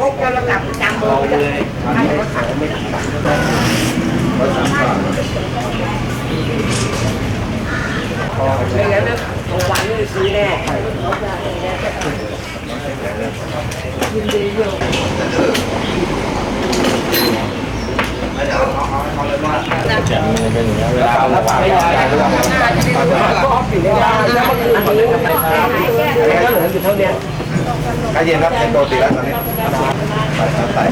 พกโทรศัพท์จำเบอร์ไม่ได้ไม่งั้นนะกลางวันนี่ซื้อแน่ยินดีอยู่ เวลาเราฝา กยาเรื่องก็ปิดยาแล้วก็คืออันนี้ก็เหลืออยู่เท่านี้ก็เย็นครับเป็นโตตีแล้วตอนนี้ใส่ใส่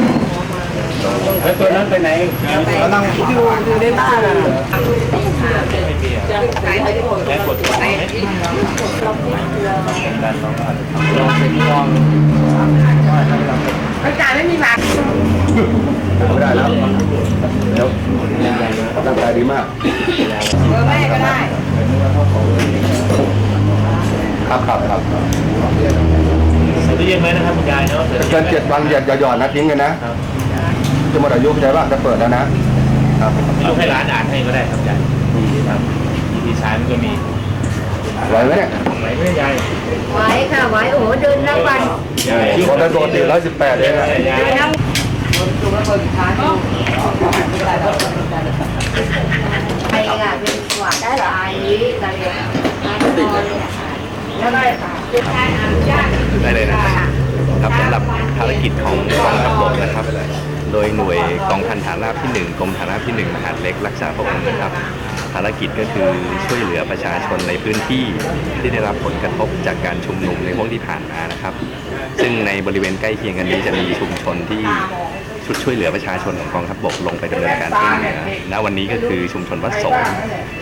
แล้วตัวนั้นไปไหนแล้วนั่งอยู่อยู่ในบ้านขายไปที่หมดแล้วกดไหม อาจารย์ไม่มีหลัก ไม่ได้แล้วเดี๋ยวร่างกายดีมากเบอร์แม่ก็ได้ครับครับครับใส่ตู้เย็นไว้นะครับคุณยายเนาะเกินเจ็ดวันอย่าอย่าหย่อนนะทิ้งกันนะจะหมดอายุใช่ป่ะจะเปิดแล้วนะครับลูกให้ร้านอ่านให้ก็ได้ครับยายครับที่ชายมันก็มีไหวไหมเนี่ยไหนไม่ได้ยายไหวค่ะไหวโอ้โหเดินทั้งวันยายโอ้เป็นปกติร้อยสิบแปดเองอะยายเดินทั้ง ตัวละเบอร์สุดท้าย ไปค่ะเป็นหวัดได้หรอไอ้ตะเลียแล้ว ได้เลยนะครับครับสำหรับภารกิจของกองทัพบกนะครับ โดยหน่วยกองพันฐานราบที่ 1กรมฐานราบที่ 1 มหาดเล็กรักษาพระองค์นะครับ ภารกิจก็คือช่วยเหลือประชาชนในพื้นที่ที่ได้รับผลกระทบจากการชุมนุมในห่วงที่ผ่านมานะครับ ซึ่งในบริเวณใกล้เคียงกันนี้จะมีชุมชนที่ ชุดช่วยเหลือประชาชนของกองทัพบกลงไปดำเนินการช่วยเหลือณวันนี้ก็คือชุมชนวัดโสม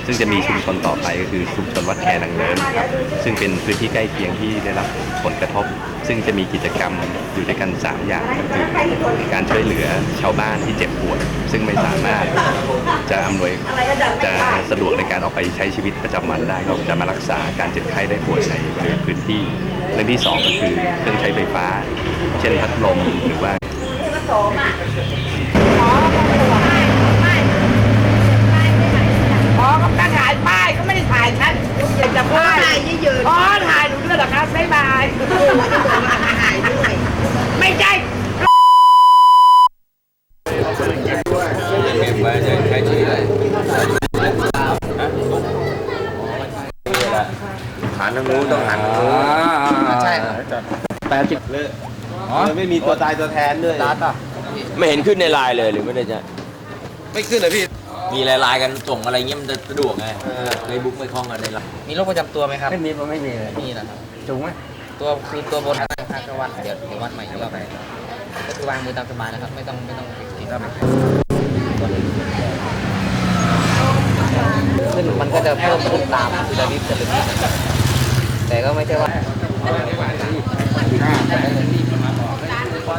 ซึ่งจะมีชุมชนต่อไปก็คือชุมชนวัดแคนางเลิ้งครับซึ่งเป็นพื้นที่ใกล้เคียงที่ได้รับผลกระทบ ซึ่งจะมีกิจกรรมอยู่ด้วยกัน 3 อย่างก็คือการช่วยเหลือชาวบ้านที่เจ็บปวดซึ่งไม่สามารถจะอำนวยจะสะดวกในการออกไปใช้ชีวิตประจำวันได้ก็จะมารักษาการเจ็บไข้ได้ป่วยในพื้นที่ เรื่องที่สองก็คือเครื่องใช้ไฟฟ้า เช่นพัดลมหรือว่า สมอเขาตั้งถ่ายป้ายเขาไม่ได้ถ่ายฉันอยากจะป้ายถ่ายเยอะๆอ๋อถ่ายหนูด้วยเหรอครับบ๊ายบายไม่ใช่ หันทางนู้นต้องหันทางนู้น ใช่ แปดสิบ อ๋อ ไม่มีตัวตายตัวแทนด้วยไม่เห็นขึ้นในไลน์เลยหรือไม่ได้จะไม่ขึ้นเลยพี่ มีไลน์ๆกันส่งอะไรเงี้ยมันจะสะดวกไงในบุ๊กไม่คล่องกันในไลน์มีโรคประจำตัวไหมครับ ไม่มีไม่มีเลยมีนะครับจุงไหมตัวคือตัวบนตั้งค่าก็วัดเดี๋ยวเดี๋ยววัดใหม่อีกรอบไปก็คือวางมือตามสบายนะครับ ไม่ต้องไม่ต้องติดครับขึ้นมันก็จะเพิ่มขึ้นตามทีละนิดทีละนิดนะครับแต่ก็ไม่ใช่ว่า เหล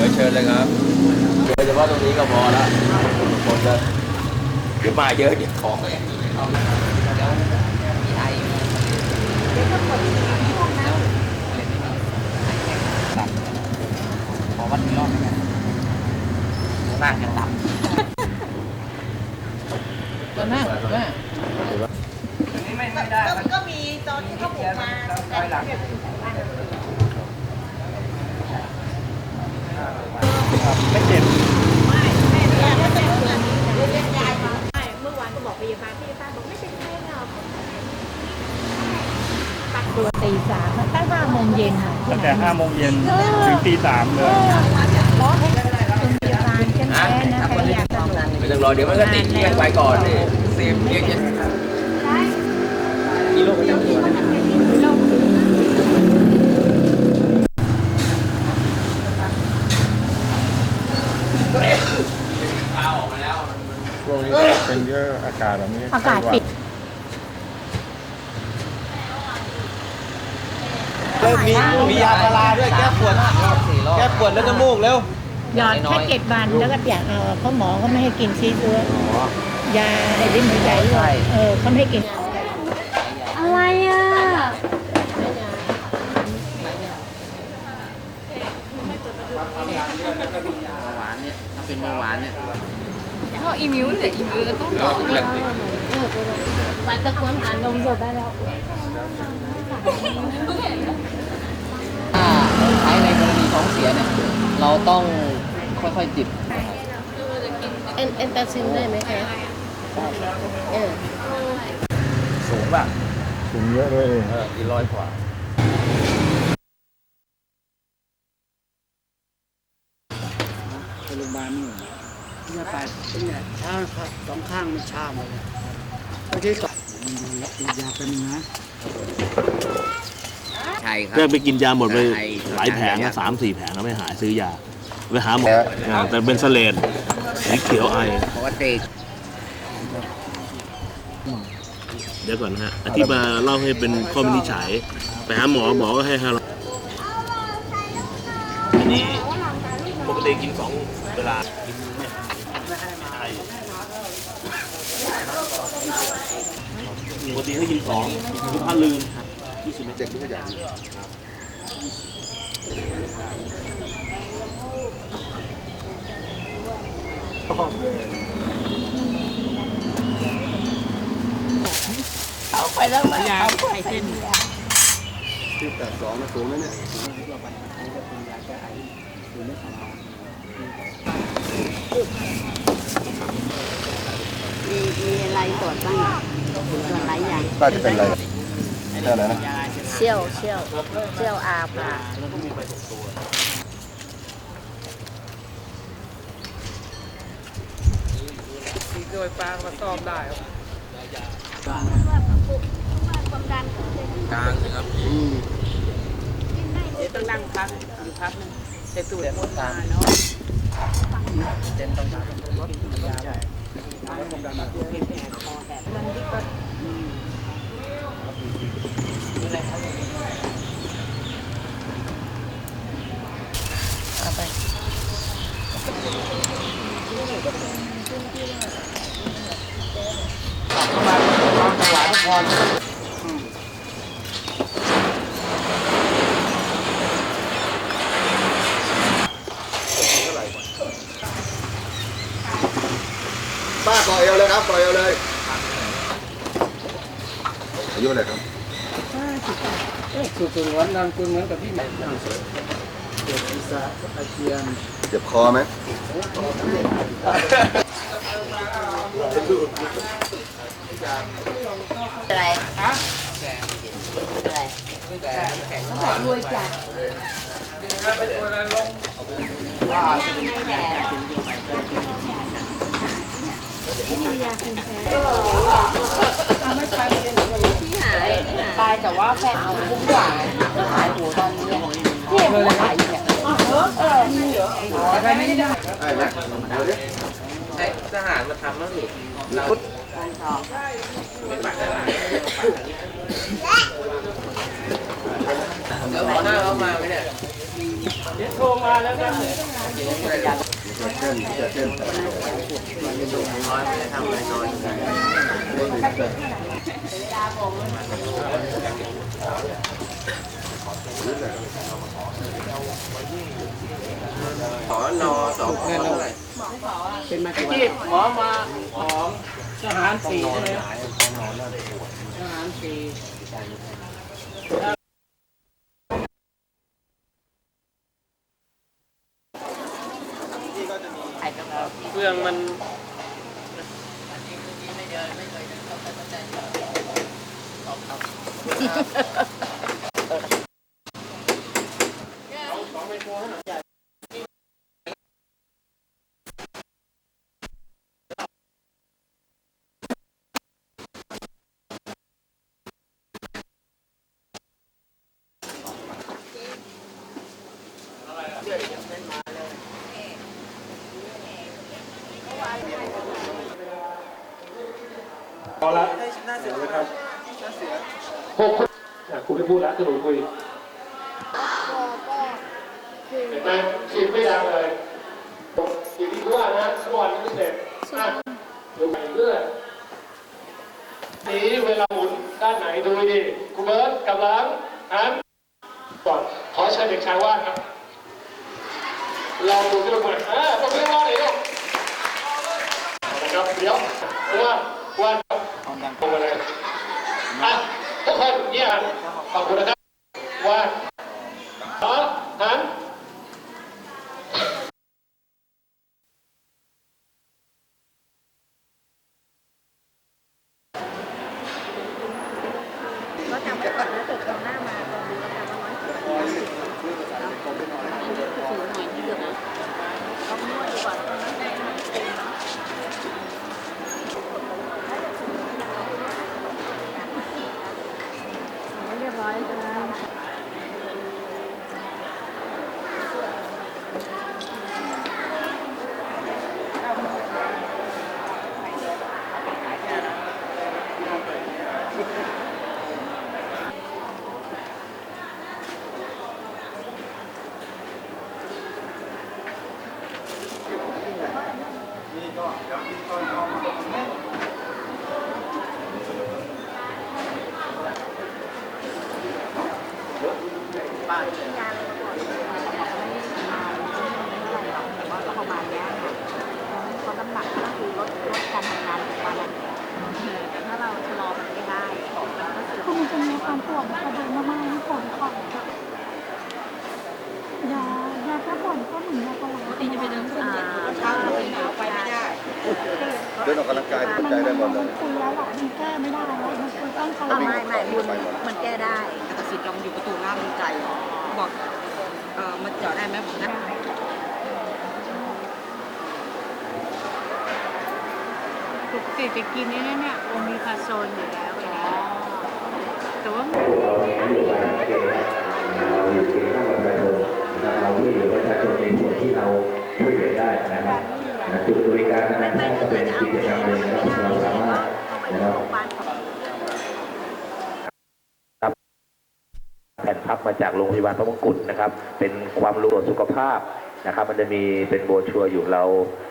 ือเชิญเลยครับโดยเฉพาะตรงนี้ก็พอละคนจะเดี๋ยวมาเยอะเดี๋ยวของเลยขอวัดอีกรอบนะหน้าจะต่ำตัวหน้าตัวหน้าก็มี ตอนที่เขาบุกมาไม่เจ็บไม่ไม่เจ็บไม่เจ็บไม่เจ็บยายมาไม่เมื่อวานก็บอกพยาบาลพยาบาลบอกไม่เป็นไรหรอกตัดตัวตีสามตั้งห้าโมงเย็นค่ะตั้งแต่ห้าโมงเย็นถึงตีสามเลยขอให้คุณพยาบาลเข้มแข็งนะใครอยากสนุกไม่ต้องรอเดี๋ยวมันก็ติดเรียกไปก่อนนี่สิบเรียกจะ มีโรคประจำตัวไหม ช่วงนี้เป็นเยอะอากาศแบบนี้อากาศปิด เริ่มมีมียาพาราด้วยแก้ปวดสี่รอบแก้ปวดแล้วน้ำมูกเร็วหยอดแค่เจ็ดวันแล้วก็อยากเอาเขาหมอเขาไม่ให้กินซีซัวยาไอ้ลิ้นหัวใจด้วยเออเขาไม่ให้กิน อะไรอะเบาหวานเนี่ยถ้าเป็นเบาหวานเนี่ย เขาอีมิวเนี่ยอีมิวต้องต่อวันตะกวนอ่านนมสดได้แล้วถ้าใช้ในกรณีท้องเสียเนี่ย เราต้องค่อยๆจิบนะครับเอ็นเอ็นตาซินได้ไหมคะเออสูงป่ะสูงเยอะเลยเออกี่ร้อยกว่า ใช่ครับก็ไปกินยาหมดไปใช่ หลายแผงใช่นะสามสี่แผงแล้วไม่หายซื้อยาไปหาหมออ่าแต่เป็นสเลดสีเขียวไอ ปกติเดี๋ยวก่อนนะฮะอาที่มาเล่าให้เป็นข้อวินิจฉัยไปหาหมอหมอก็ให้ฮาร์อันนี้ปกติกินสองเวลากินไม่ไม่ไอ ปกติให้กินสองคือพาลืมที่สุดเด็กผู้ใหญ่ที่แปดสองนะสูงนะเนี่ย มีมีอะไรตรวจบ้างตรวจหลายอย่างป้าจะเป็นอะไรแค่นั้นนะเชี่ยวเชี่ยวเชี่ยวอาบอะกลางสิครับเดี๋ยวต้องนั่งพักอยู่พักนึงจะตรวจหมดมาเนาะเจนต้องการเป็นแผลคอแบบนั้นที่ก็ ป้าปล่อยเอาเลย ครับปล่อยเอาเลยอายุเท่าไรครับสุดๆวันนั้นคุณเหมือนกับพี่แม่เจ็บคอไหมอะไรฮะอะไรรวยจัด ที่หายตายแต่ว่าแฟนเอาคุ้มกว่าหายหัวตอนนี้เนี่ยเลยขายอยู่เนี่ยได้ไหมเดี๋ยวดิให้ทหารมาทำบ้างสิเราเดี๋ยวหน้าเขามาไหมเนี่ยวโทรมาแล้วก็ ขอรอสองคนเท่าไหร่ ที่หมอมาของทหารสี่ใช่ไหมทหารสี่ ่องมัน เครื่องมันคุณไปพูดแล้วสนุกคุยเห็นไหมฉีดไม่ดังเลยอย่งที่ว่านะเมื่อวานนี้ไม่เสร็จอะดูใหม่เพื่อนี้เวลาหมุนด้านไหนดูดีคุณเบิร์ตกำลังหันก่อนขอเชิญเด็กชายว่าดครับลองดูที่เราเปิดอ่าต้องเรียกว่าอะไรลูก ครับเดี๋ยวว่าวาดครับลงมาเลยอะทุกคนเนี่ยขอบคุณนะครับว่าดสองหัน ก็จำไว้ก่อนถ้าเกิดคราวหน้ามาลองดูแล้วกันว่าน้อยกว่านี้คือถือหน่อยที่เดียวนะลองนวดดูก่อนตอนนั้นแดงเต็มเนาะเรียบร้อยจ้า ก็ประมาณนี้ค่ะเพราะน้ำหนักก็คือลดลดการทำงานของมันแต่ถ้าเราชะลอมันไม่ได้มันก็เสื่อม คุณจะมีความปวดกระดูกมากๆผลของยายาแก้ปวดก็เหมือนยาปลาร้า ที่จะไปเดินอ่า ถ้าเป็นหนาวไปไม่ได้ เดินออกกำลังกายมันใจได้หมดเลยคือแล้วหรอกมันแก้ไม่ได้แล้วมันคือต้องใช้ไม่ไม่บุญมันแก้ได้แต่สิทธิ์เราอยู่ประตูน้ำใจบอกเออมันจาะได้ไหมผมนะปกติจะกินนี่เนี่ยโอมีคาโซนอยู่แล้วแต่ว่าเราอยู่กับเกณฑ์เราอยู่เกณฑ์ข้างประชาชนเราช่วยเหลือประชาชนในส่วนที่เราช่วยเหลือได้นะครับ จุดบริการนะครับก็เป็นกิจกรรมหนึ่งนะครับเราสามารถนะครับแผ่นพับมาจากโรงพยาบาลพระมงกุฎนะครับ เป็นความรู้สุขภาพนะครับ มันจะมีเป็นโบชัวอยู่เรา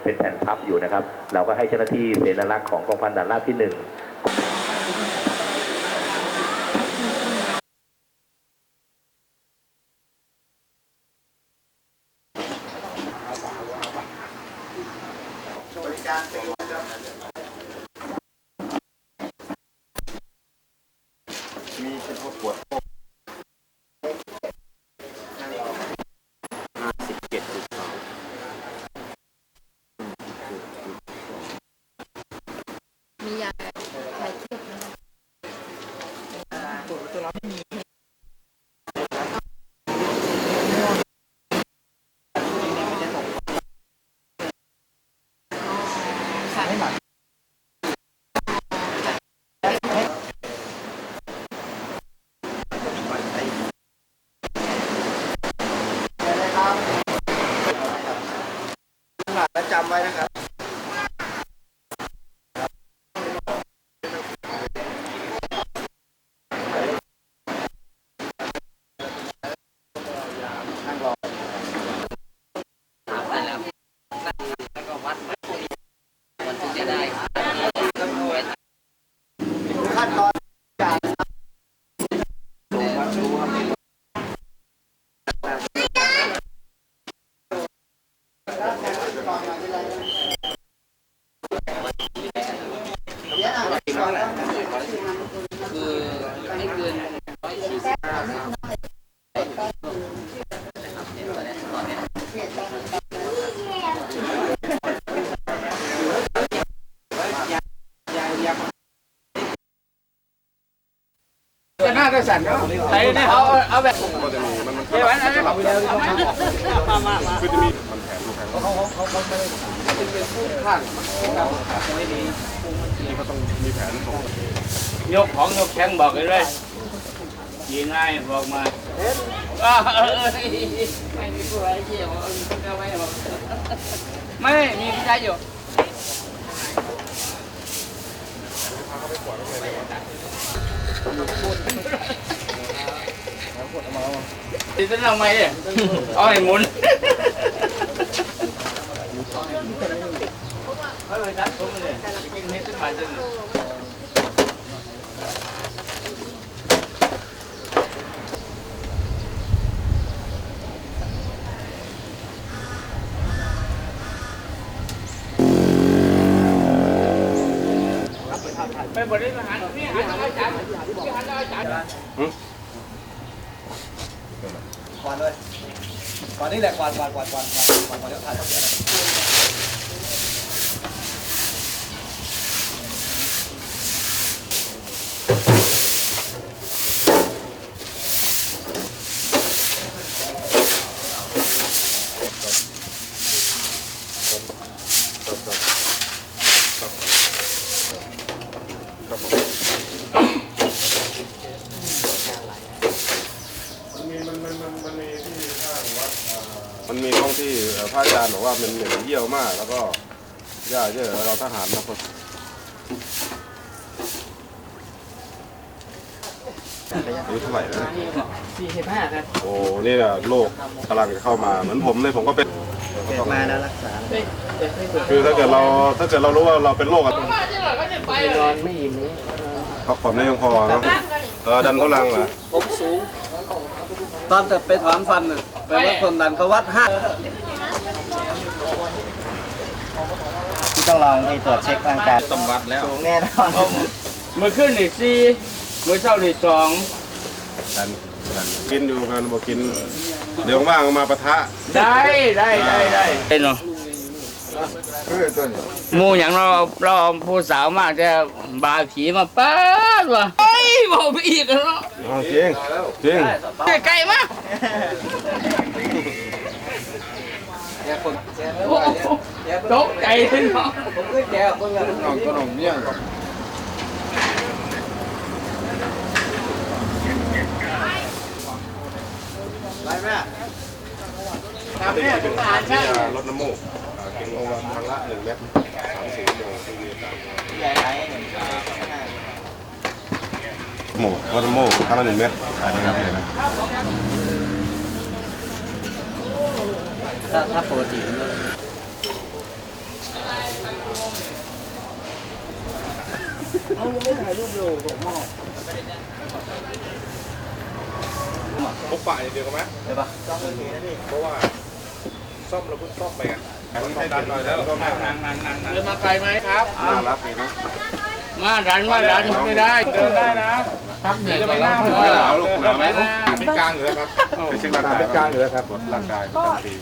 เป็นแผ่นพับอยู่นะครับ เราก็ให้เจ้าหน้าที่เสนารักษ์ของกองพันด่านราบที่หนึ่ง e tipo, pô, จำไว้นะครับ จะหน้สั่นเนาะไหนเนี่ยเอาเอาแบบก็จะมีมันมันเดี๋ยวอันนั้นเอาไปเลยมามามาคือจะมีมันแผนลูกแผนเขาเขาเขาเขาไม่ได้ข้างนี่เขาต้องมีแผนส่งยกของยกแข้งบอกเลยเลยยิงง่ายบอกมาอ่าเออเออไม่มีผู้ร้ายเกี่ยวเอาเข้าไว้บอกไม่มีพี่ชายอยู่ ติดตั้งทำไมเนี่ยเอาให้หมุนเอาเลยจัดผมเลยกินเม็ดขึ้นมาจน บริหารนี่หันเอาจานนี่หันเอาจานกวาดเลยกวาดนี่แหละกวาดกวาดกวาดกวาดกวาดกวาดกวาดแล้วถ่ายแล้วมันมีห้อง ที่เอ่อพระอาจารย์บอกว่ามันเหม็นเยี่ยวมาก แล้วก็หญ้าเยอะเราทหารมาคนอายุเท่าไหร่แล้วเนี่ยสี่สิบห้าครับโอ้นี่แหละโรคกำลังจะเข้ามาเหมือนผมเลยผมก็เป็น เกิดมาแล้วรักษาคือถ้าเกิดเราถ้าเกิดเรารู้ว่าเราเป็นโรคอะนอนไม่อิ่มเลยพักผ่อนไม่เพียงพอเนาะเออดันทุลังเหรอผมสูง ตอนจะไปถอนฟันน่ะไปวัดความดันเขาวัดห้าที่ต้องลองไปตรวจเช็คร่างกายต้องวัดแล้วสูงแน่นอนมือขึ้นอีกสี่มือเช้าอีกสองดันดันกินอยู่กันบอกกิน เดี๋ยวว่างๆมาปะทะได้ได้ได้ได้เนาะ หมูอย่างเราเราเอาผู้สาวมากจะบาผีมาป้าดว่ะเฮ้ยบอกไปอีกแล้วเนาะอ๋อจริงจริงไกลมากโอ้โหตกใจเลยเนาะผมก็แก่คนละน้องก็น้องเนี่ยทำเนี่ยผมอ่านที่ใช่จะลดน้ำมูก อ่ากินวันครั้งละหนึ่งเม็ดสามสี่โมงที่มีอาการหมูลดน้ำมูกครั้งละหนึ่งเม็ดขายได้ครับเลยนะถ้าถ้าปกติพกปะอย่างเดียวกันไหมได้ปะเพราะว่าซ่อมเราเพิ่งซ่อมไปไงให้ ดันหน่อยแล้วนั่งนั่งนั่งเดินมาไกลไหมครับน่ารักดีนะมาดันมาดันไม่ได้เดินได้นะทับเหนื่อยจะไม่นั่งไม่หนาวลูกหนาวไหมเป็นกลางอยู่แล้วครับไปเช็คร่างกายเป็นกลางอยู่แล้วครับร่างกายประจำปี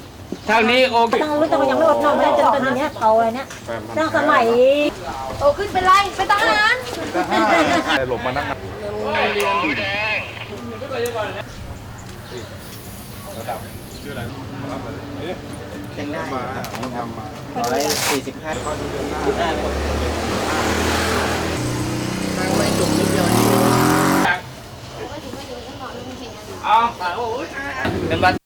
ทางนี้โอเคตั้งรู้แต่ว่ายังไม่อดนอนไม่ได้จนเป็นอย่างเนี้ยเตาอะไรเนี้ยแฟนตั้งสมัยโตขึ้นเป็นไรเป็นทหารหลบมานั่งระดับชื่ออะไร ยนี่เป็นหน้ามาทำมาร้อยสี่สิบห้าได้ไหมเอาเป็นบัต